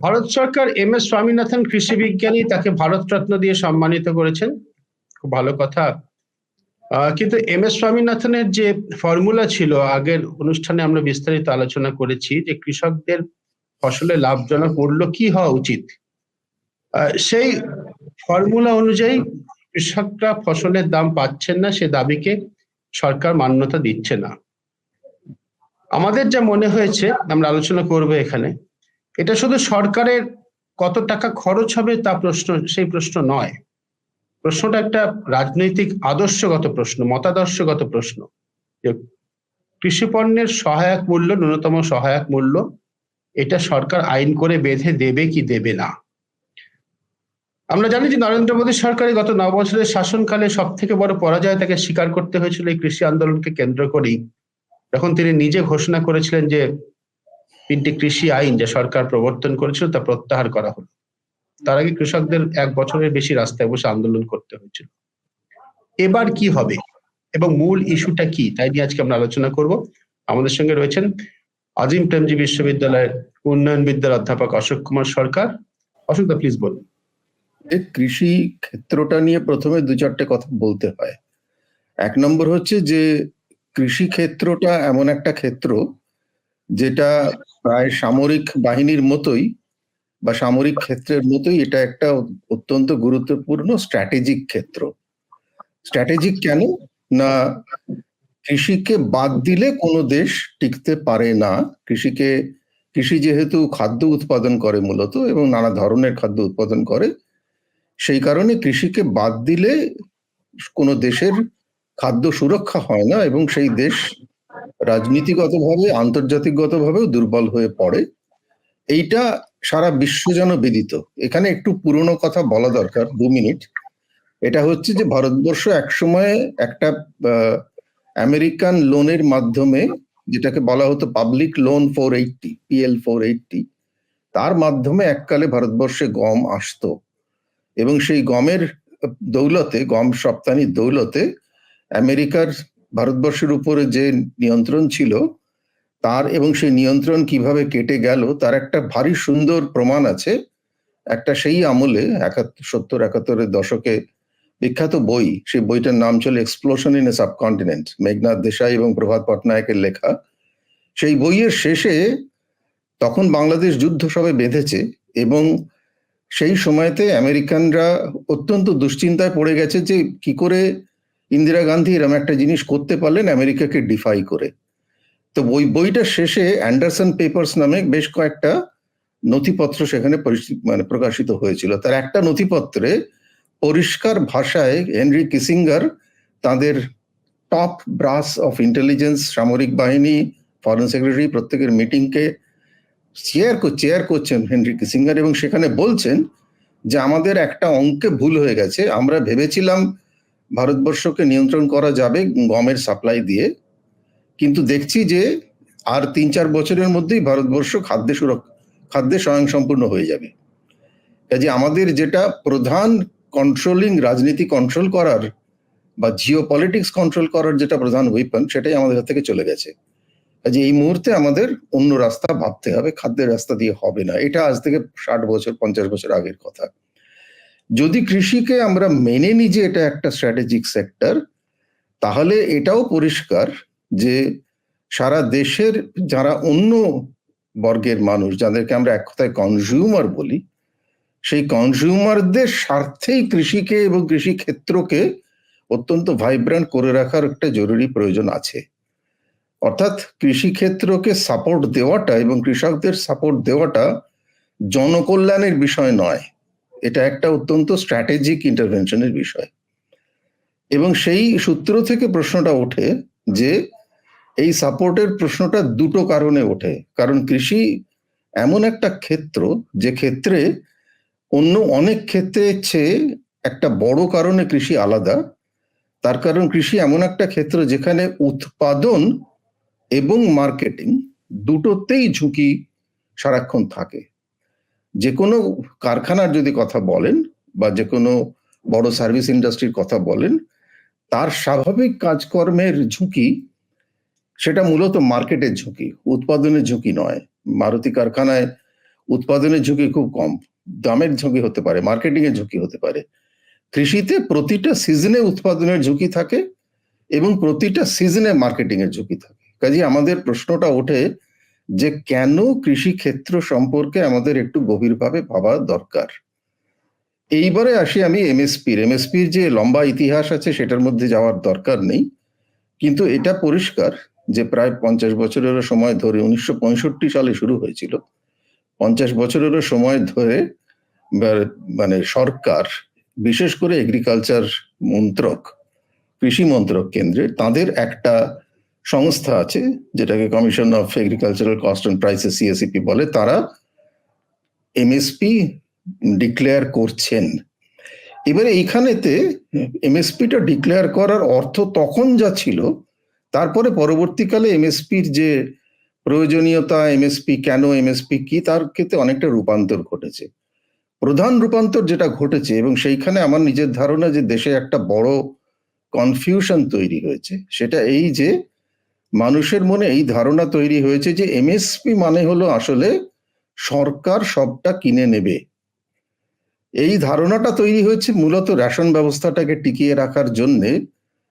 ভারত সরকার M S Swaminathan কৃষি বিজ্ঞানী তাকে ভারতরত্ন দিয়ে সম্মানিত করেছেন। খুব ভালো কথা। কিন্তু এম এস স্বামীনাথনের যে ফর্মুলা ছিল, আগের অনুষ্ঠানে আমরা বিস্তারিত আলোচনা করেছি যে কৃষকদের ফসলে লাভজনক মূল্য কি হওয়া উচিত। সেই ফর্মুলা অনুযায়ী কৃষকরা ফসলের দাম পাচ্ছেন না, সে দাবিকে সরকার মান্যতা দিচ্ছে না। আমাদের যা মনে হয়েছে, আমরা আলোচনা করব এখানে। এটা শুধু সরকারের কত টাকা খরচ হবে তা প্রশ্ন, সেই প্রশ্ন নয়। প্রশ্নটা একটা রাজনৈতিক আদর্শগত প্রশ্ন, মতাদর্শগত প্রশ্ন যে কৃষি পণ্যের সহায়ক মূল্য, ন্যূনতম সহায়ক মূল্য, এটা সরকার আইন করে বেঁধে দেবে কি দেবে না? আমরা জানি যে নরেন্দ্র মোদী সরকারের গত ন বছরের শাসনকালে সব থেকে বড় পরাজয় তাকে স্বীকার করতে হয়েছিল এই কৃষি আন্দোলনকে কেন্দ্র করেই। যখন তিনি নিজে ঘোষণা করেছিলেন যে তিনটি কৃষি আইন যা সরকার প্রবর্তন করেছিল তা প্রত্যাহার করা হলো। তার আগে কৃষকদের এক বছরের বেশি রাস্তায় বসে আন্দোলন করতে হয়েছিল। এবার কি হবে এবং মূল ইস্যুটা কি তাই নিয়ে আজকে আমরা আলোচনা করব। আমাদের সঙ্গে রয়েছেন আজিম প্রেমজি বিশ্ববিদ্যালয়ের উন্নয়ন বিদ্যার অধ্যাপক অশোক কুমার সরকার। অশোক দা প্লিজ বলুন। কৃষি ক্ষেত্রটা নিয়ে প্রথমে দু চারটে কথা বলতে হয়। এক নম্বর হচ্ছে যে কৃষি ক্ষেত্রটা এমন একটা ক্ষেত্র যেটা প্রায় সামরিক বাহিনীর মতোই বা সামরিক ক্ষেত্রের মতোই এটা একটা অত্যন্ত গুরুত্বপূর্ণ স্ট্র্যাটেজিক ক্ষেত্র। স্ট্র্যাটেজিক কেন? না, কৃষিকে বাদ দিলে কোনো দেশ টিকতে পারে না। কৃষিকে, কৃষি যেহেতু খাদ্য উৎপাদন করে মূলত এবং নানা ধরনের খাদ্য উৎপাদন করে, সেই কারণে কৃষিকে বাদ দিলে কোনো দেশের খাদ্য সুরক্ষা হয় না এবং সেই দেশ রাজনীতিগতভাবে, আন্তর্জাতিকগতভাবেও দুর্বল হয়ে পড়ে। এইটা সারা বিশ্ব যেন বিদিত। এখানে একটু পুরনো কথা বলা দরকার, দু মিনিট। এটা হচ্ছে যে ভারতবর্ষ একসময় একটা আমেরিকান লোনের মাধ্যমে, যেটাকে বলা হতো public loan four eighty, PL four eighty, তার মাধ্যমে এককালে ভারতবর্ষে গম আসতো। এবং সেই গমের দৌলতে, গম রপ্তানির দৌলতে আমেরিকার ভারতবর্ষের উপরে যে নিয়ন্ত্রণ ছিল, তার এবং সেই নিয়ন্ত্রণ কীভাবে কেটে গেল, তার একটা ভারী সুন্দর প্রমাণ আছে। একটা সেই আমলে একাত্তর, সত্তর, একাত্তরের দশকে বিখ্যাত বই, সেই বইটার নাম ছিল explosion in a subcontinent Meghnad Desai এবং প্রভাত পটনায়কের লেখা। সেই বইয়ের শেষে তখন বাংলাদেশ যুদ্ধ সবে বেঁধেছে এবং সেই সময়তে আমেরিকানরা অত্যন্ত দুশ্চিন্তায় পড়ে গেছে যে কি করে ইন্দিরা গান্ধী এরম একটা জিনিস করতে পারলেন আমেরিকাকে ডিফাই করে। তো ওই বইটার শেষে অ্যান্ডারসন পেপার্স নামে বেশ কয়েকটা নথিপত্র সেখানে মানে প্রকাশিত হয়েছিল। তার একটা নথিপত্রে পরিষ্কার ভাষায় হেনরি কিসিঙ্গার তাদের টপ ব্রাস অফ ইন্টেলিজেন্স সামরিক বাহিনী, ফরেন সেক্রেটারি প্রত্যেকের মিটিংকে চেয়ার চেয়ার করছেন হেনরি কিসিঙ্গার এবং সেখানে বলছেন যে আমাদের একটা অঙ্কে ভুল হয়ে গেছে, আমরা ভেবেছিলাম ভারতবর্ষকে নিয়ন্ত্রণ করা যাবে গমের সাপ্লাই দিয়ে। কিন্তু দেখছি যে আর তিন চার বছরের মধ্যেই ভারতবর্ষ খাদ্যে সুরক্ষা খাদ্যে স্বয়ংসম্পূর্ণ হয়ে যাবে। কাজে আমাদের যেটা প্রধান কন্ট্রোলিং রাজনীতি কন্ট্রোল করার বা জিও পলিটিক্স কন্ট্রোল করার যেটা প্রধান ওয়েপন সেটাই আমাদের হাত থেকে চলে গেছে। কাজে এই মুহূর্তে আমাদের অন্য রাস্তা ভাবতে হবে, খাদ্যের রাস্তা দিয়ে হবে না। এটা আজ থেকে ষাট বছর, পঞ্চাশ বছর আগের কথা। যদি কৃষিকে আমরা মেনে নিই যে এটা একটা স্ট্র্যাটেজিক সেক্টর তাহলে এটাও পরিষ্কার যে সারা দেশের যারা অন্য বর্গের মানুষ, যাদেরকে আমরা এক কথায় কনজিউমার বলি, সেই কনজিউমারদের স্বার্থেই কৃষিকে এবং কৃষি ক্ষেত্রকে অত্যন্ত ভাইব্রান্ট করে রাখার একটা জরুরি প্রয়োজন আছে। অর্থাৎ কৃষি ক্ষেত্রকে সাপোর্ট দেওয়াটা এবং কৃষকদের সাপোর্ট দেওয়াটা জনকল্যাণের বিষয় নয়। এটা একটা অত্যন্ত স্ট্র্যাটেজিক ইন্টারভেনশনের বিষয়। এবং সেই সূত্র থেকে প্রশ্নটা ওঠে যে, এই সাপোর্টের প্রশ্নটা দুটো কারণে ওঠে। কারণ কৃষি এমন একটা ক্ষেত্র, যে ক্ষেত্রে অন্য অনেক ক্ষেত্রের চেয়ে একটা বড় কারণে কৃষি আলাদা। তার কারণ কৃষি এমন একটা ক্ষেত্র যেখানে উৎপাদন এবং মার্কেটিং দুটোতেই ঝুঁকি সারাক্ষণ থাকে। যে কোনো কারখানার যদি কথা বলেন বা যে কোনো বড় সার্ভিস ইন্ডাস্ট্রির কথা বলেন, তার স্বাভাবিক কাজকর্মের ঝুঁকি সেটা মূলত মার্কেটের ঝুঁকি, উৎপাদনের ঝুঁকি নয়। মারুতি কারখানায় উৎপাদনের ঝুঁকি খুব কম, দামের ঝুঁকি হতে পারে মার্কেটিং এর ঝুঁকি হতে পারে। কৃষিতে প্রতিটা সিজনে উৎপাদনের ঝুঁকি থাকে এবং প্রতিটা সিজনে মার্কেটিং এর ঝুঁকি থাকে। কাজে আমাদের প্রশ্নটা ওঠে যে কেন কৃষি ক্ষেত্র সম্পর্কে আমাদের একটু গভীরভাবে ভাবা দরকার। এইবারে আসি আমি এমএসপির এমএসপির যে লম্বা ইতিহাস আছে সেটার মধ্যে যাওয়ার দরকার নেই। কিন্তু এটা পরিষ্কার যে প্রায় পঞ্চাশ বছরেরও সময় ধরে উনিশশো পঁয়ষট্টি সালে শুরু হয়েছিল। পঞ্চাশ বছরেরও সময় ধরে মানে সরকার, বিশেষ করে এগ্রিকালচার মন্ত্রক, কৃষি মন্ত্রক কেন্দ্রে তাদের একটা সংস্থা আছে, যেটাকে commission of agricultural cost and prices CACP বলে, তারা এমএসপি ডিক্লেয়ার করছেন। এবারে এইখানেতে এমএসপিটা ডিক্লেয়ার করার অর্থ তখন যা ছিল, তারপরে পরবর্তীকালে এমএসপির যে প্রয়োজনীয়তা এমএসপি কেন এমএসপি কি, তার ক্ষেত্রে অনেকটা রূপান্তর ঘটেছে। প্রধান রূপান্তর যেটা ঘটেছে, এবং সেইখানে আমার নিজের ধারণা যে দেশে একটা বড় কনফিউশন তৈরি হয়েছে, সেটা এই যে মানুষের মনে এই ধারণা তৈরি হয়েছে যে এমএসপি মানে হলো আসলে সরকার সবটা কিনে নেবে। এই ধারণাটা তৈরি হয়েছে মূলত রেশন ব্যবস্থাটাকে টিকিয়ে রাখার জন্য।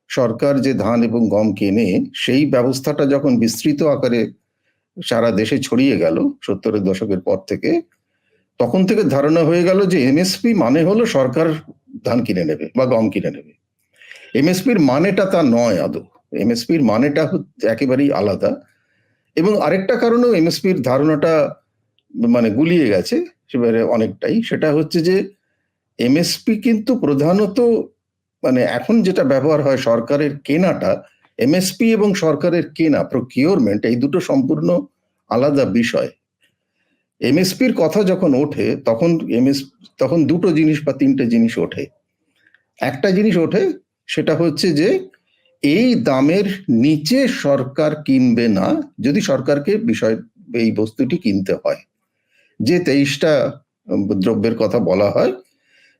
সরকার যে ধান এবং গম কেনে, সেই ব্যবস্থাটা যখন বিস্তৃত আকারে সারা দেশে ছড়িয়ে গেল সত্তরের দশকের পর থেকে, তখন থেকে ধারণা হয়ে গেল যে এমএসপি মানে হলো সরকার ধান কিনে নেবে বা গম কিনে নেবে। এমএসপির মানেটা তা নয় আদৌ। এমএসপির মানেটা একেবারেই আলাদা। এবং আরেকটা কারণেও এমএসপির ধারণাটা মানে গুলিয়ে গেছে সেবারে অনেকটাই। সেটা হচ্ছে যে এমএসপি কিন্তু প্রধানত মানে এখন যেটা ব্যবহার হয় সরকারের কেনাটা এমএসপি এবং সরকারের কেনা প্রকিউরমেন্ট এই দুটো সম্পূর্ণ আলাদা বিষয়। এমএসপির কথা যখন ওঠে, তখন এমএস তখন দুটো জিনিস বা তিনটে জিনিস ওঠে। একটা জিনিস ওঠে, সেটা হচ্ছে যে এই দামের নিচে সরকার কিনবে না যদি সরকারকে বিষয়, এই বস্তুটি কিনতে হয়। যে তেইশটা দ্রব্যের কথা বলা হয়,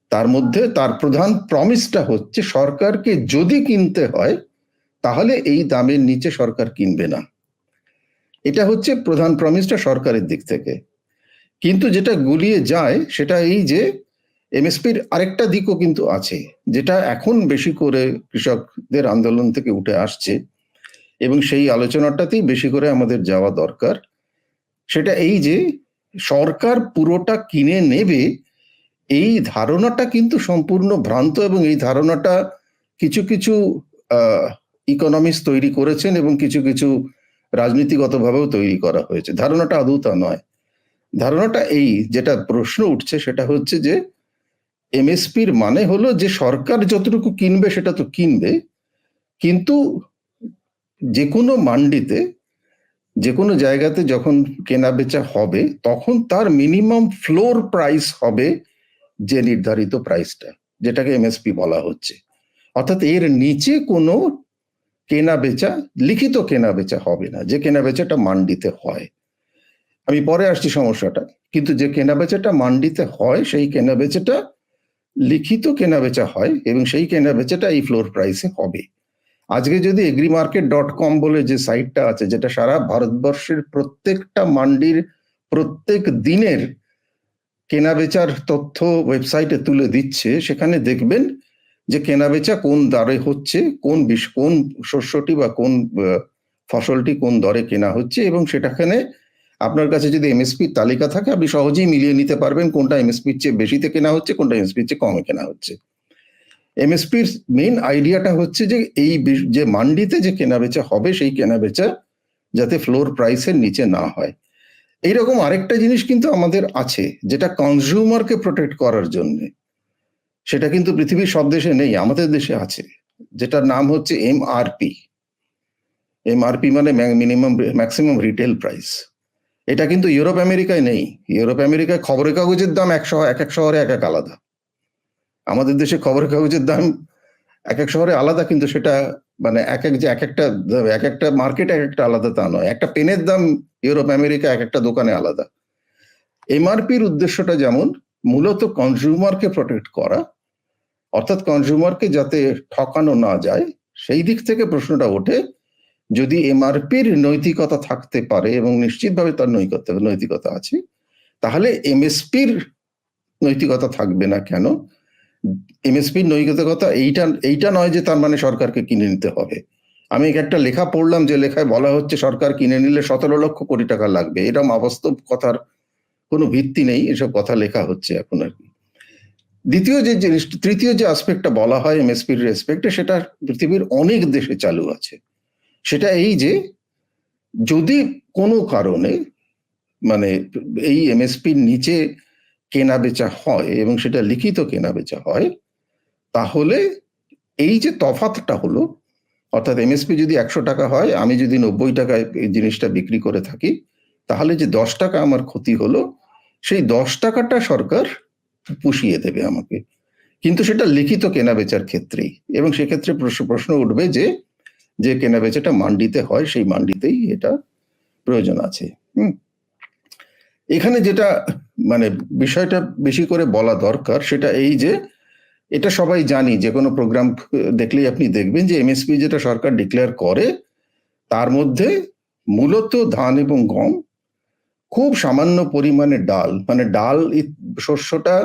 তার মধ্যে তার প্রধান প্রমিসটা হচ্ছে সরকারকে যদি কিনতে হয়, তাহলে এই দামের নিচে সরকার কিনবে না। এটা হচ্ছে প্রধান প্রমিসটা সরকারের দিক থেকে। কিন্তু যেটা গুলিয়ে যায়, সেটা এই যে এমএসপির আরেকটা দিকও কিন্তু আছে, যেটা এখন বেশি করে কৃষকদের আন্দোলন থেকে উঠে আসছে এবং সেই আলোচনাটাতেই বেশি করে আমাদের যাওয়া দরকার। সেটা এই যে সরকার পুরোটা কিনে নেবে, এই ধারণাটা কিন্তু সম্পূর্ণ ভ্রান্ত এবং এই ধারণাটা কিছু কিছু ইকোনমিক্স তৈরি করেছেন এবং কিছু কিছু রাজনীতিগতভাবেও তৈরি করা হয়েছে। ধারণাটা আদৌ তা নয়। ধারণাটা এই, যেটা প্রশ্ন উঠছে সেটা হচ্ছে যে এমএসপির মানে হলো যে সরকার যতটুকু কিনবে সেটা তো কিনবে, কিন্তু যে কোনো মান্ডিতে যে কোনো জায়গাতে যখন কেনা বেচা হবে, তখন তার মিনিমাম ফ্লোর প্রাইস হবে যে নির্ধারিত প্রাইসটা, যেটাকে এমএসপি বলা হচ্ছে। অর্থাৎ এর নিচে কোনো কেনা বেচা, লিখিত কেনা বেচা হবে না, যে কেনা বেচাটা মান্ডিতে হয়। আমি পরে আসছি সমস্যাটা, কিন্তু যে কেনা বেচাটা মান্ডিতে হয়, সেই কেনা বেচাটা লিখিত কেনা বেচা হয় এবং সেই কেনা বেচাটা এই ফ্লোর প্রাইসে হবে। আজকে যদি এগ্রি মার্কেট ডট কম বলে যে সাইটটা আছে, যেটা সারা ভারতবর্ষের প্রত্যেকটা মান্ডির প্রত্যেক দিনের কেনা বেচার তথ্য ওয়েবসাইটে তুলে দিচ্ছে, সেখানে দেখবেন যে কেনা বেচা কোন দরে হচ্ছে, কোন কোন শস্যটি বা কোন ফসলটি কোন দরে কেনা হচ্ছে এবং সেটাখানে আপনার কাছে যদি এমএসপি তালিকা থাকে, আপনি সহজেই মিলিয়ে নিতে পারবেন কোনটা এমএসপির চেয়ে বেশিতে কেনা হচ্ছে, কোনটা এমএসপির চেয়ে কমে কেনা হচ্ছে। এমএসপির মেইন আইডিয়াটা হচ্ছে যে এই যে মান্ডিতে যে কেনা বেচা হবে, সেই কেনা বেচা যাতে ফ্লোর প্রাইসের নিচে না হয়। এইরকম আরেকটা জিনিস কিন্তু আমাদের আছে, যেটা কনজিউমারকে প্রোটেক্ট করার জন্য। সেটা কিন্তু পৃথিবীর সব দেশে নেই, আমাদের দেশে আছে, যেটার নাম হচ্ছে এম আর এমআরপি এমআরপি মানে মিনিমাম ম্যাক্সিমাম রিটেল প্রাইস এটা কিন্তু ইউরোপ, আমেরিকায় নেই। ইউরোপ, আমেরিকায় খবরের কাগজের দাম এক এক এক শহরে এক এক আলাদা। আমাদের দেশে খবরের কাগজের দাম এক এক শহরে আলাদা, কিন্তু সেটা মানে এক এক যে এক একটা এক একটা মার্কেট এক একটা আলাদা তা নয়। একটা পেনের দাম ইউরোপ, আমেরিকা এক একটা দোকানে আলাদা। এমআরপির উদ্দেশ্যটা যেমন, মূলত কনজিউমারকে প্রোটেক্ট করা, অর্থাৎ কনজিউমারকে যাতে ঠকানো না যায়, সেই দিক থেকে প্রশ্নটা ওঠে যদি এমআরপির নৈতিকতা থাকতে পারে এবং নিশ্চিতভাবে তার নৈতিকতা নৈতিকতা আছে, তাহলে এমএসপির নৈতিকতা থাকবে না কেন? এমএসপির নৈতিকতা এইটা এইটা নয় যে তার মানে সরকারকে কিনে নিতে হবে। আমি একটা লেখা পড়লাম যে লেখায় বলা হচ্ছে সরকার কিনে নিলে সতেরো লক্ষ কোটি টাকা লাগবে। এরকম অবাস্তব কথার কোনো ভিত্তি নেই, এসব কথা লেখা হচ্ছে এখন আর কি। দ্বিতীয় যে জিনিস তৃতীয় যে আসপেক্টটা বলা হয় এমএসপির রেসপেক্টে সেটা পৃথিবীর অনেক দেশে চালু আছে। সেটা এই যে যদি কোনো কারণে মানে এই এমএসপির নিচে কেনা বেচা হয় এবং সেটা লিখিত কেনা বেচা হয়, তাহলে এই যে তফাতটা হলো, অর্থাৎ এমএসপি যদি একশো টাকা হয়, আমি যদি নব্বই টাকায় এই জিনিসটা বিক্রি করে থাকি, তাহলে যে দশ টাকা আমার ক্ষতি হলো, সেই দশ টাকাটা সরকার পুষিয়ে দেবে আমাকে। কিন্তু সেটা লিখিত কেনা বেচার ক্ষেত্রেই এবং সেক্ষেত্রে প্রশ্ন প্রশ্ন উঠবে যে যে কেনা বেচাটা মান্ডিতে হয়, সেই মান্ডিতেই এটা প্রয়োজন আছে। হুম। এখানে যেটা মানে বিষয়টা বেশি করে বলা দরকার, সেটা এই যে এটা সবাই জানি, যে কোনো প্রোগ্রাম দেখলেই আপনি দেখবেন যে এমএসপি যেটা সরকার ডিক্লেয়ার করে, তার মধ্যে মূলত ধান এবং গম, খুব সামান্য পরিমাণে ডাল মানে ডাল শস্যটা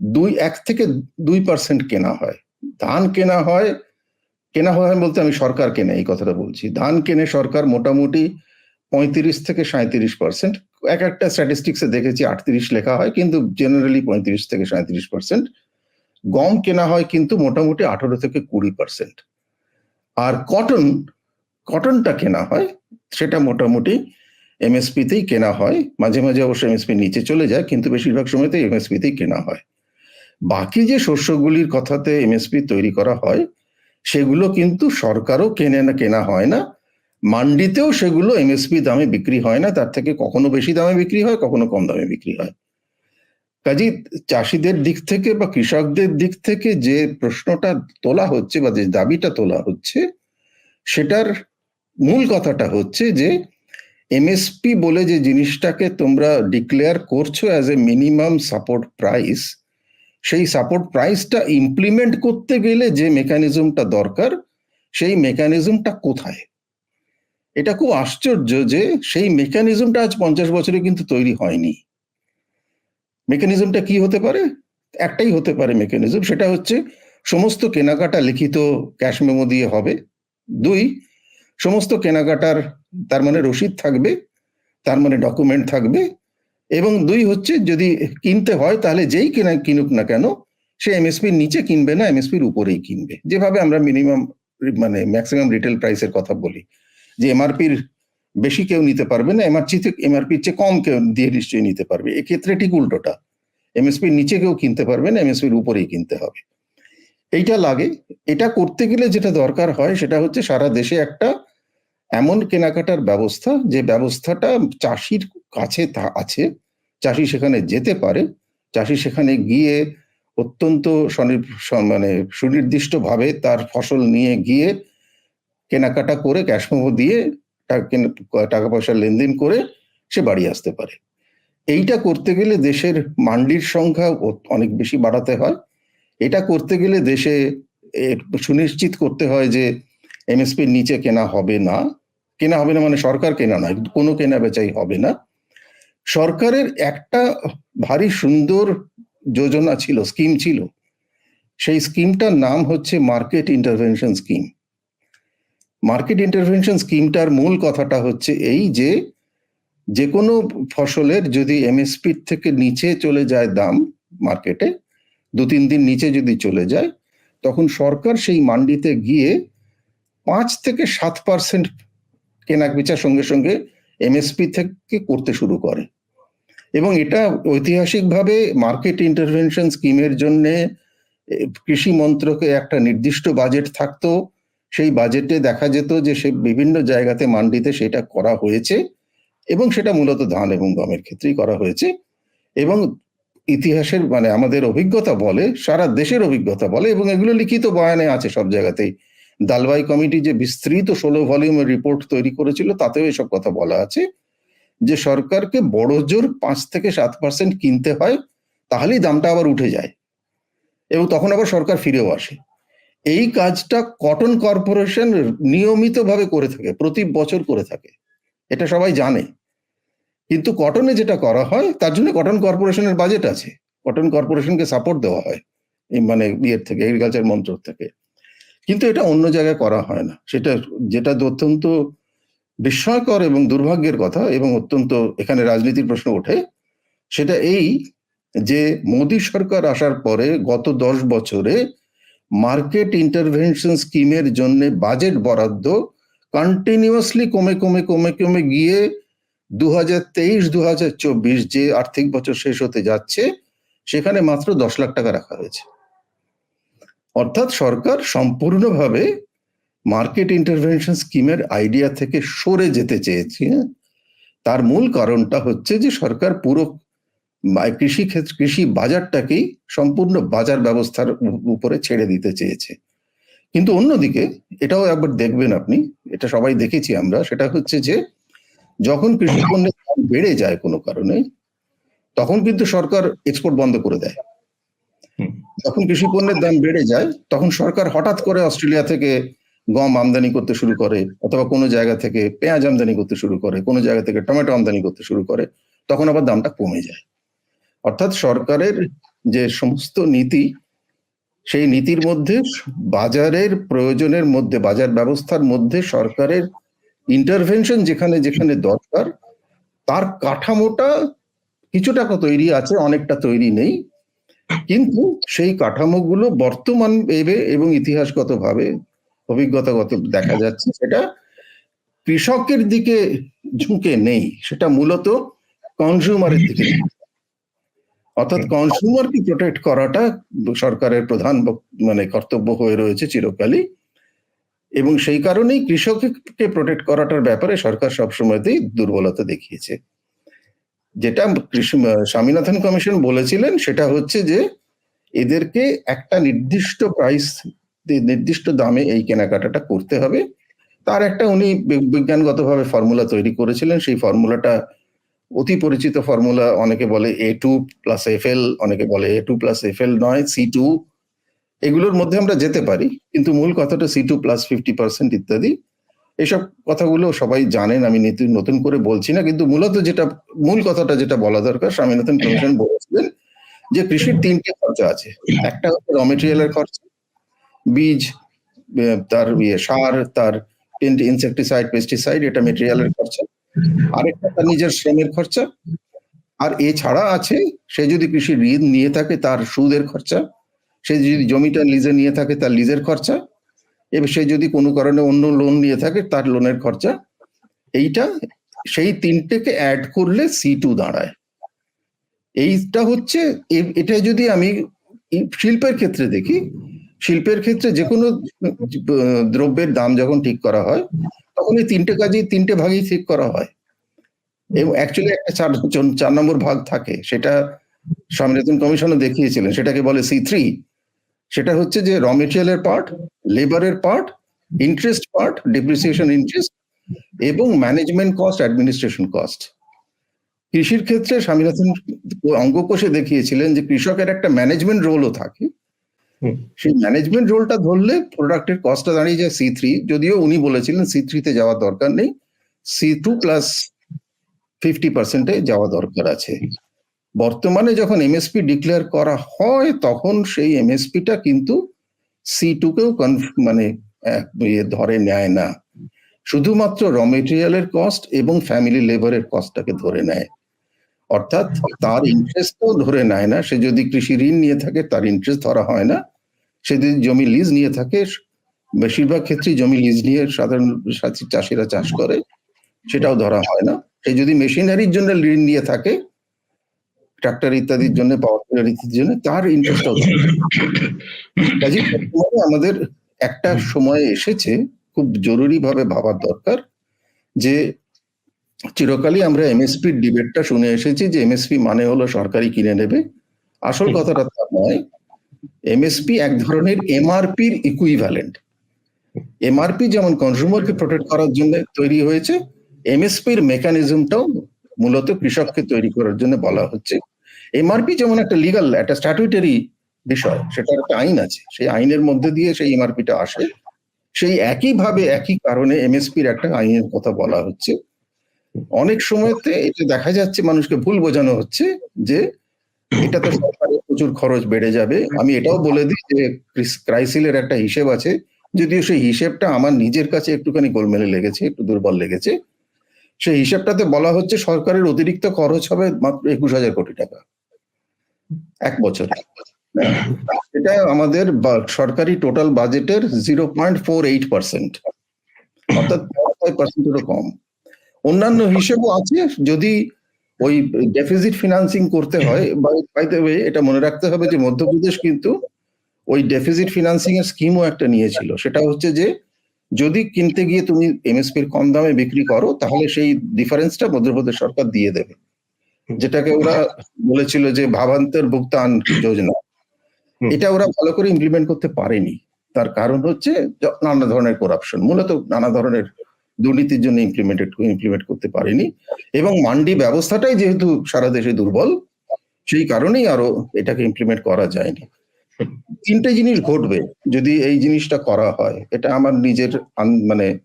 দুই এক থেকে দুই পার্সেন্ট কেনা হয়। ধান কেনা হয় কেনা হয় বলতে আমি সরকার কেনে, এই কথাটা বলছি। ধান কেনে সরকার মোটামুটি পঁয়ত্রিশ থেকে সাঁত্রিশ পার্সেন্ট। এক একটা স্ট্যাটিস্টিক্সে দেখেছি আটত্রিশ লেখা হয়, কিন্তু জেনারেলি পঁয়ত্রিশ থেকে সাঁত্রিশ পার্সেন্ট। গম কেনা হয় কিন্তু মোটামুটি আঠারো থেকে কুড়ি পার্সেন্ট। আর কটন, কটনটা কেনা হয়, সেটা মোটামুটি এমএসপিতেই কেনা হয়। মাঝে মাঝে অবশ্য এমএসপি নিচে চলে যায়, কিন্তু বেশিরভাগ সময়তে এমএসপিতেই কেনা হয়। বাকি যে শস্যগুলির কথাতে এমএসপি তৈরি করা হয় সেগুলো কিন্তু সরকারও কেনে না, কেনা হয় না। মান্ডিতেও সেগুলো এমএসপি দামে বিক্রি হয় না, তার থেকে কখনো বেশি দামে বিক্রি হয়, কখনো কম দামে বিক্রি হয়। কাজী চাষিদের দিক থেকে বা কৃষকদের দিক থেকে যে প্রশ্নটা তোলা হচ্ছে বা যে দাবিটা তোলা হচ্ছে, সেটার মূল কথাটা হচ্ছে যে এমএসপি বলে যে জিনিসটাকে তোমরা ডিক্লেয়ার করছ as a minimum support price সেই সাপোর্ট প্রাইসটা ইমপ্লিমেন্ট করতে গেলে যে মেকানিজমটা দরকার, সেই মেকানিজমটা কোথায়? এটা খুব আশ্চর্য যে সেই মেকানিজমটা আজ পঞ্চাশ বছরে কিন্তু তৈরি হয়নি। মেকানিজমটা কি হতে পারে? একটাই হতে পারে মেকানিজম সেটা হচ্ছে সমস্ত কেনাকাটা লিখিত ক্যাশ মেমো দিয়ে হবে। দুই, সমস্ত কেনাকাটার তার মানে রসিদ থাকবে, তার মানে ডকুমেন্ট থাকবে এবং দুই হচ্ছে যদি কিনতে হয় তাহলে যেই কেনা কিনুক না কেন, সে এমএসপির নিচে কিনবে না এমএসপির উপরেই কিনবে। যেভাবে আমরা মিনিমাম মানে ম্যাক্সিমাম রিটেল প্রাইসের কথা বলি, যে এমআরপির বেশি কেউ নিতে পারবে না এমআরপি এমআরপির চেয়ে কম কেউ দিয়ে নিশ্চয়ই নিতে পারবে। এক্ষেত্রে ঠিক উল্টোটা এমএসপির নিচে কেউ কিনতে পারবে না এমএসপির উপরেই কিনতে হবে। এইটা লাগে। এটা করতে গেলে যেটা দরকার হয় সেটা হচ্ছে সারা দেশে একটা এমন কেনাকাটার ব্যবস্থা, যে ব্যবস্থাটা চাষির কাছে তা আছে। চাষি সেখানে যেতে পারে। চাষি সেখানে গিয়ে অত্যন্ত মানে সুনির্দিষ্টভাবে তার ফসল নিয়ে গিয়ে কেনাকাটা করে ক্যাশমোমো দিয়ে টাকা পয়সা লেনদেন করে সে বাড়ি আসতে পারে। এইটা করতে গেলে দেশের মান্ডির সংখ্যা অনেক বেশি বাড়াতে হয়। এটা করতে গেলে দেশে সুনিশ্চিত করতে হয় যে এমএসপির নিচে কেনা হবে না। কেনা হবে না মানে সরকার কেনা নয়। কোনো কেনা বেচাই হবে না। সরকারের একটা ভারী সুন্দর যোজনা ছিল, স্কিম ছিল। সেই স্কিমটার নাম হচ্ছে market intervention scheme. Market intervention স্কিমটার মূল কথাটা হচ্ছে এই যে যে কোনো ফসলের যদি এমএসপি থেকে নিচে চলে যায় দাম মার্কেটে, দু তিন দিন নিচে যদি চলে যায়, তখন সরকার সেই মান্ডিতে গিয়ে পাঁচ থেকে সাত পার্সেন্ট কেনা বেচার সঙ্গে সঙ্গে এমএসপি থেকে করতে শুরু করে। এবং এটা ঐতিহাসিকভাবে মার্কেট ইন্টারভেনশন স্কিমের জন্য কৃষি মন্ত্রকে একটা নির্দিষ্ট বাজেট থাকতো। সেই বাজেটে দেখা যেত যে সে বিভিন্ন জায়গাতে মান্ডিতে সেটা করা হয়েছে এবং সেটা মূলত ধান এবং গমের ক্ষেত্রেই করা হয়েছে এবং ইতিহাসের মানে আমাদের অভিজ্ঞতা বলে, সারা দেশের অভিজ্ঞতা বলে এবং এগুলো লিখিত বয়ানে আছে সব জায়গাতেই। দালবাই কমিটি যে বিস্তৃত ষোলো ভলিউমের রিপোর্ট তৈরি করেছিল, তাতেও এসব কথা বলা আছে। যে সরকারকে বড় জোর পাঁচ থেকে সাত পার্সেন্ট কিনতে হয়, তাহলেই দামটা আবার উঠে যায়। এবং তখন আবার সরকার ফিরেও আসে। এই কাজটা কটন কর্পোরেশন নিয়মিতভাবে করে থাকে, প্রতি বছর করে থাকে। এটা সবাই জানে। কিন্তু কটনে যেটা করা হয়, তার জন্য কটন কর্পোরেশনের বাজেট আছে। কটন কর্পোরেশনকে সাপোর্ট দেওয়া হয় মানে ইয়ের থেকে এগ্রিকালচার মন্ত্রক থেকে। কিন্তু এটা অন্য জায়গায় করা হয় না। সেটা, যেটা অত্যন্ত বিস্ময়কর এবং দুর্ভাগ্যের কথা এবং অত্যন্ত এখানে রাজনীতির প্রশ্ন ওঠে, সেটা এই যে মোদী সরকার আসার পরে গত দশ বছরে মার্কেট ইন্টারভেনশন স্কিমের জন্য বাজেট বরাদ্দ কন্টিনিউয়াসলি কমে কমে কমে কমে গিয়ে দু হাজার তেইশ চব্বিশ যে আর্থিক বছর শেষ হতে যাচ্ছে, সেখানে মাত্র দশ লাখ টাকা রাখা হয়েছে। অর্থাৎ সরকার সম্পূর্ণভাবে মার্কেট ইন্টারভেনশন স্কিমের আইডিয়া থেকে সরে যেতে চেয়েছে তার মূল কারণটা হচ্ছে যে সরকার পুরো কৃষি ক্ষেত্র কৃষি বাজারটাকেই সম্পূর্ণ বাজার ব্যবস্থার উপরে ছেড়ে দিতে চেয়েছে। কিন্তু অন্যদিকে এটাও একবার দেখবেন আপনি এটা সবাই দেখেছি আমরা সেটা হচ্ছে যে যখন কৃষি পণ্যের দাম বেড়ে যায় কোনো কারণে তখন কিন্তু সরকার এক্সপোর্ট বন্ধ করে দেয়। যখন কৃষি পণ্যের দাম বেড়ে যায় তখন সরকার হঠাৎ করে অস্ট্রেলিয়া থেকে গম আমদানি করতে শুরু করে, অথবা কোনো জায়গা থেকে পেঁয়াজ আমদানি করতে শুরু করে, কোনো জায়গা থেকে টমেটো আমদানি করতে শুরু করে, তখন আবার দামটা কমে যায়। অর্থাৎ সরকারের যে সমস্ত নীতি, সেই নীতির মধ্যে, বাজারের প্রয়োজনের মধ্যে, বাজার ব্যবস্থার মধ্যে সরকারের ইন্টারভেনশন যেখানে যেখানে দরকার, তার কাঠামোটা কিছুটা তৈরি আছে, অনেকটা তৈরি নেই। কিন্তু সেই কাঠামোগুলো বর্তমান ভেবে এবং ইতিহাসগতভাবে অভিজ্ঞতাগত দেখা যাচ্ছে সেটা কৃষকের দিকে ঝুঁকে নেই, সেটা মূলত কনজিউমারের দিকে। অর্থাৎ কনজিউমারকে প্রোটেক্ট করাটা সরকারের প্রধান মানে কর্তব্য হয়ে রয়েছে চিরকালই। এবং সেই কারণেই কৃষককে প্রোটেক্ট করাটার ব্যাপারে সরকার সবসময়তেই দুর্বলতা দেখিয়েছে। যেটা কৃষি, স্বামীনাথন কমিশন বলেছিলেন, সেটা হচ্ছে যে এদেরকে একটা নির্দিষ্ট প্রাইস নির্দিষ্ট দামে এই কেনাকাটাটা করতে হবে। তার একটা উনি বিজ্ঞানগতভাবে ফর্মুলা তৈরি করেছিলেন। সেই ফর্মুলাটা অতি পরিচিত ফর্মুলা অনেকে বলে A two plus F L অনেকে বলে A two plus F L নয় সি টু এগুলোর মধ্যে আমরা যেতে পারি, কিন্তু মূল কথাটা C two plus fifty percent ইত্যাদি। এসব কথাগুলো সবাই জানেন, আমি নীতি- নতুন করে বলছি না, কিন্তু মূলত যেটা, মূল কথাটা যেটা বলা দরকার, স্বামীনাথন কমিশন বলেছিলেন যে কৃষির তিনটে খরচা আছে। একটা হচ্ছে র মেটেরিয়ালের খরচা বীজ তার ইয়ে সার, তার ইনসেকটিসাইড পেস্টিসাইড এটা মেটেরিয়ালের খরচা। আরেকটা তার নিজের শ্রমের খরচা। আর এছাড়া আছে, সে যদি কৃষি ঋণ নিয়ে থাকে, তার সুদের খরচা। সে যদি জমিটা লিজে নিয়ে থাকে, তার লিজের খরচা। এবং সে যদি কোনো কারণে অন্য লোন নিয়ে থাকে, তার লোনের খরচা। এইটা, সেই তিনটেকে অ্যাড করলে সি টু দাঁড়ায়। এইটা হচ্ছে এটা যদি আমি শিল্পের ক্ষেত্রে দেখি শিল্পের ক্ষেত্রে যে কোনো দ্রব্যের দাম যখন ঠিক করা হয়, তখন এই তিনটে কাজই তিনটে ভাগই ঠিক করা হয়। এবং অ্যাকচুয়ালি একটা চার চার নম্বর ভাগ থাকে। সেটা স্বামীনাথন কমিশনও দেখিয়েছিলেন। সেটাকে বলে সি থ্রি সেটা হচ্ছে যে র মেটেরিয়ালের পার্ট লেবারের part interest part depreciation interest এবং ম্যানেজমেন্ট কস্ট অ্যাডমিনিস্ট্রেশন কস্ট কৃষির ক্ষেত্রে স্বামীনাথন অঙ্গকোষে দেখিয়েছিলেন যে কৃষকের একটা ম্যানেজমেন্ট রোলও থাকে। সেই ম্যানেজমেন্ট রোলটা ধরলে প্রোডাক্টের কস্টটা দাঁড়িয়ে যায় সি থ্রি যদিও উনি বলেছিলেন সি থ্রিতে যাওয়ার দরকার নেই। সি টু প্লাস ফিফটি পার্সেন্টে যাওয়া দরকার আছে। বর্তমানে যখন এমএসপি ডিক্লেয়ার করা হয়, তখন সেই এমএসপিটা কিন্তু সি টুকেও মানে ইয়ে ধরে নেয় না। শুধুমাত্র র মেটেরিয়ালের কস্ট এবং ফ্যামিলি লেবারের কস্টটাকে ধরে নেয়। অর্থাৎ তার ইন্টারেস্টও ধরে নেয় না। সে যদি কৃষি ঋণ নিয়ে থাকে তার ইন্টারেস্ট ধরা হয় না। সে যদি জমি লিজ নিয়ে থাকে বেশিরভাগ ক্ষেত্রেই জমি লিজ নিয়ে সাধারণ চাষিরা চাষ করে সেটাও ধরা হয় না। সে যদি মেশিনারির জন্য ঋণ নিয়ে থাকে ট্রাক্টর ইত্যাদির জন্য পাওয়ার টিলার ইত্যাদির জন্য তার ইন্টারেস্টটাও বর্তমানে আমাদের একটা সময় এসেছে খুব জরুরি ভাবে ভাবার দরকার যে চিরকালই আমরা এমএসপির ডিবেটটা শুনে এসেছি যে এমএসপি মানে হলো সরকারি কিনে নেবে। আসল কথাটা তা নয় এমএসপি এক ধরনের এমআরপির ইকুইভ্যালেন্ট এমআরপি যেমন কনজিউমারকে প্রোটেক্ট করার জন্য তৈরি হয়েছে এমএসপির মেকানিজমটাও মূলত কৃষককে তৈরি করার জন্য বলা হচ্ছে। এমআরপি যেমন একটা লিগাল একটা স্ট্যাটুইটারি বিষয় সেটার একটা আইন আছে সেই আইনের মধ্যে দিয়ে সেই এমআরপিটা আসে। সেই একইভাবে একই কারণে এমএসপির একটা আইনের কথা বলা হচ্ছে। অনেক সময়তে এটা দেখা যাচ্ছে মানুষকে ভুল বোঝানো হচ্ছে যে এটা তো সরকারের প্রচুর খরচ বেড়ে যাবে। আমি এটাও বলে দিই যে ক্রাইসিলের একটা হিসেব আছে, যদিও সেই হিসেবটা আমার নিজের কাছে একটুখানি গোলমেলে লেগেছে, একটু দুর্বল লেগেছে। সেই হিসেবটাতে বলা হচ্ছে সরকারের অতিরিক্ত খরচ হবে মাত্র একুশ হাজার কোটি টাকা। এক বছর। এটা আমাদের সরকারি টোটাল বাজেটের zero point four eight percent. অর্থাৎ পার্সেন্টেরও কম। অন্যান্য হিসেবও আছে যদি ওই ডেফিসিট ফিনান্সিং করতে হয় বাই এটা মনে রাখতে হবে যে মধ্যপ্রদেশ কিন্তু ওই ডেফিসিট ফিনান্সিং এর স্কিমও একটা নিয়েছিল। সেটা হচ্ছে যে যদি কিনতে গিয়ে তুমি এমএসপির কম দামে বিক্রি করো তাহলে সেই ডিফারেন্সটা মধ্যপ্রদেশ সরকার দিয়ে দেবে। যেটাকে ওরা বলেছিল যে ভাবান্তর ভুগতান যোজনা। এটা ওরা ভালো করে ইমপ্লিমেন্ট করতে পারেনি। তার কারণ হচ্ছে নানা ধরনের করাপশন মূলত নানা ধরনের দুর্নীতির জন্য ইমপ্লিমেন্টেড ইমপ্লিমেন্ট করতে পারেনি। এবং মান্ডি ব্যবস্থাটাই যেহেতু সারা দেশে দুর্বল, সেই কারণেই আরও এটাকে ইমপ্লিমেন্ট করা যায়নি। তিনটে জিনিস ঘটবে যদি এই জিনিসটা করা হয়। এটা আমার নিজের মানে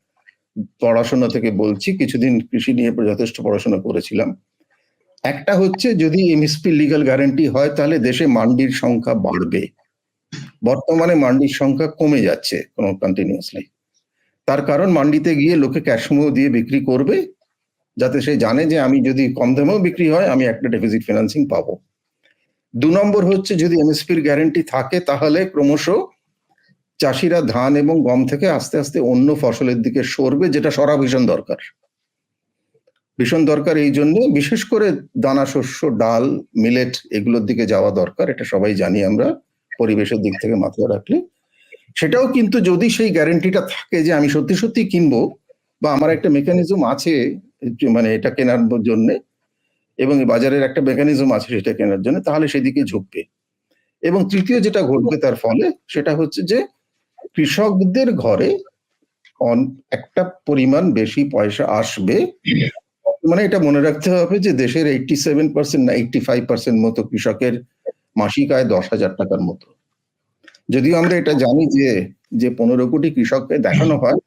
পড়াশোনা থেকে বলছি, কিছুদিন কৃষি নিয়ে যথেষ্ট পড়াশোনা করেছিলাম। একটা হচ্ছে যদি এমএসপি লিগাল গ্যারান্টি হয়, তাহলে দেশে মান্ডির সংখ্যা বাড়বে। বর্তমানে মান্ডির সংখ্যা কমে যাচ্ছে কোনো কন্টিনিউয়াসলি তার কারণ মান্ডিতে গিয়ে লোকে ক্যাশমো দিয়ে বিক্রি করবে, যাতে সে জানে যে আমি যদি কম দামেও বিক্রি হয়, আমি একটা ডেফিসিট ফিনান্সিং পাবো। দু নম্বর হচ্ছে যদি এমএসপির গ্যারান্টি থাকে, তাহলে ক্রমশ চাষিরা ধান এবং গম থেকে আস্তে আস্তে অন্য ফসলের দিকে সরবে, যেটা সরা ভীষণ দরকার। ভীষণ দরকার এই জন্য, বিশেষ করে দানা শস্য, ডাল মিলেট এগুলোর দিকে যাওয়া দরকার, এটা সবাই জানি আমরা, পরিবেশের দিক থেকে মাথায় রাখলে। সেটাও কিন্তু যদি সেই গ্যারেন্টিটা থাকে যে আমি সত্যি সত্যি কিনবো বা আমার একটা মেকানিজম আছে মানে এটা কেনার জন্য এবং বাজারের একটা মেকানিজম আছে সেটা কেনার জন্য, তাহলে সেদিকে ঝুঁকবে। এবং তৃতীয় যেটা ঘটবে তার ফলে সেটা হচ্ছে যে কৃষকদের ঘরে একটা পরিমাণ বেশি পয়সা আসবে। মানে এটা মনে রাখতে হবে যে দেশের এইটটি সেভেন পার্সেন্ট না এইটটি ফাইভ পার্সেন্ট মতো কৃষকের মাসিক আয় দশ হাজার টাকার মতো। যদিও আমরা এটা জানি যে যে পনেরো কোটি কৃষককে দেখানো হয়,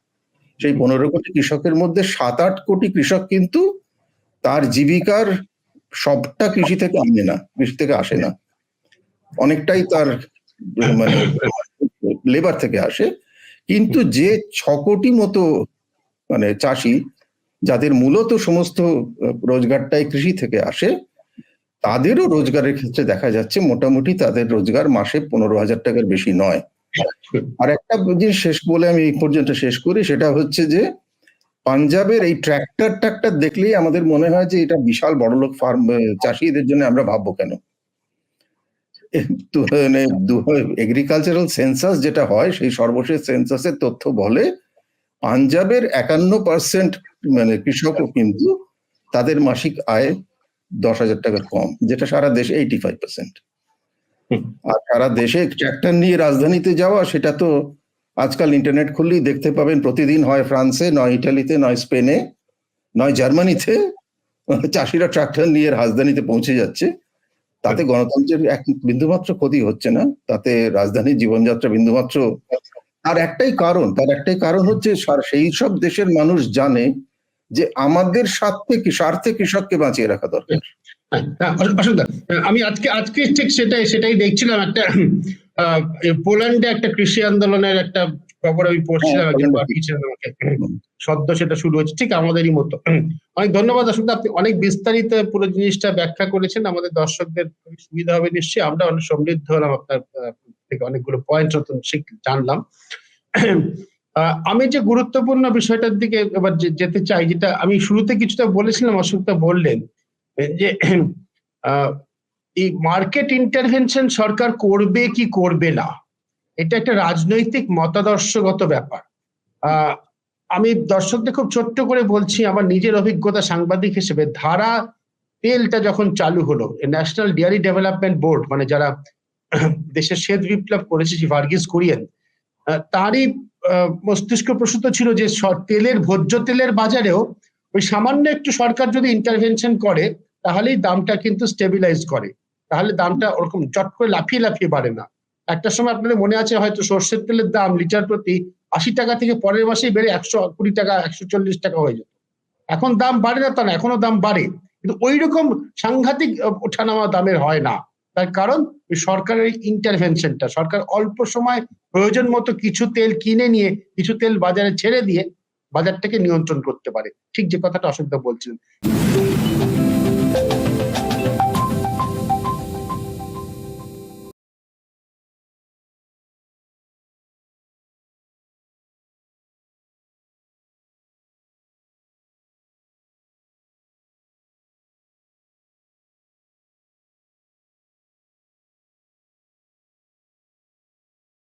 সেই পনেরো কোটি কৃষকের মধ্যে সাত আট কোটি কৃষক কিন্তু তার জীবিকার সবটা কৃষি থেকে আনে না, কৃষি থেকে আসে না। অনেকটাই তার মানে লেবার থেকে আসে। কিন্তু যে ছ কোটি মতো মানে চাষি, যাদের মূলত সমস্ত রোজগারটাই কৃষি থেকে আসে তাদেরও রোজগারের ক্ষেত্রে দেখা যাচ্ছে মোটামুটি তাদের রোজগার মাসে পনেরো হাজার টাকার বেশি নয়। আর একটা জিনিস শেষ বলে আমি এই পর্যন্ত শেষ করি, সেটা হচ্ছে যে পাঞ্জাবের এই ট্র্যাক্টর ট্র্যাক্টর দেখলেই আমাদের মনে হয় যে এটা বিশাল বড়লোক ফার্ম চাষিদের জন্য আমরা ভাববো কেন? এগ্রিকালচারাল সেন্সাস যেটা হয়, সেই সর্বশেষ সেন্সাসের তথ্য বলে পাঞ্জাবের একান্ন পার্সেন্ট মানে কৃষকও কিন্তু তাদের মাসিক আয় দশ হাজার টাকার কম যেটা সারা দেশে এইটি ফাইভ পার্সেন্ট আর সারা দেশে ট্র্যাক্টর নিয়ে রাজধানীতে যাওয়া সেটা তো আজকাল ইন্টারনেট খুললেই দেখতে পাবেন। প্রতিদিন হয় ফ্রান্সে নয় ইটালিতে নয় স্পেনে নয় জার্মানিতে চাষিরা ট্রাক্টর নিয়ে রাজধানীতে পৌঁছে যাচ্ছে। তাতে গণতন্ত্রের এক বিন্দুমাত্র ক্ষতি হচ্ছে না। তাতে রাজধানীর জীবনযাত্রা বিন্দুমাত্র তার একটাই কারণ তার একটাই কারণ হচ্ছে সেই সব দেশের মানুষ জানে যে আমাদের স্বার্থে কি স্বার্থে কৃষককে বাঁচিয়ে রাখা দরকার? হ্যাঁ, হ্যাঁ, দা, আমি আজকে আজকে ঠিক সেটাই সেটাই দেখছিলাম একটা পোল্যান্ডে একটা কৃষি আন্দোলনের একটা খবর আমি পড়ছিলাম হ্যাঁ, একজন পাঠিয়েছিলেন আমাকে। সদ্য সেটা শুরু হয়েছে ঠিক আমাদেরই মতো। অনেক ধন্যবাদ দা, আপনি অনেক বিস্তারিত পুরো জিনিসটা ব্যাখ্যা করেছেন আমাদের দর্শকদের সুবিধা হবে নিশ্চয়ই আমরা অনেক সমৃদ্ধ হলাম আপনার থেকে অনেকগুলো পয়েন্ট জানলাম। আমি যে গুরুত্বপূর্ণ বিষয়টার দিকে এবার যেতে চাই, যেটা আমি শুরুতে কিছুটা বলেছিলাম অশোকটা বললেন, যে এই মার্কেট ইন্টারভেনশন সরকার করবে কি করবে না, এটা একটা রাজনৈতিক মতাদর্শগত ব্যাপার। আমি দর্শকদের খুব ছোট্ট করে বলছি, আমার নিজের অভিজ্ঞতা সাংবাদিক হিসেবে, ধারা তেলটা যখন চালু হলো ন্যাশনাল ডেয়ারি ডেভেলপমেন্ট বোর্ড মানে যারা দেশের শ্বেত বিপ্লব করেছে ভার্গিস কুরিয়েন তারই মস্তিষ্ক প্রসূত ছিল যে তেলের ভোজ্য তেলের বাজারেও ওই সামান্য একটু সরকার যদি ইন্টারভেনশন করে, তাহলেই দামটা কিন্তু স্টেবিলাইজ করে। তাহলে দামটা ওরকম চট করে লাফিয়ে লাফিয়ে বাড়ে না। একটা সময় আপনাদের মনে আছে হয়তো সর্ষের তেলের দাম লিটার প্রতি আশি টাকা থেকে পরের মাসেই বেড়ে একশো কুড়ি টাকা, একশো চল্লিশ টাকা হয়ে যেত। এখন দাম বাড়ে না, তা না এখনও দাম বাড়ে। কিন্তু ওই রকম সাংঘাতিক ওঠানামা দামের হয় না। তার কারণ সরকারের ইন্টারভেনশনটা সরকার অল্প সময় প্রয়োজন মতো কিছু তেল কিনে নিয়ে, কিছু তেল বাজারে ছেড়ে দিয়ে বাজারটাকে নিয়ন্ত্রণ করতে পারে। ঠিক যে কথাটা অসুবিধা বলছিলেন।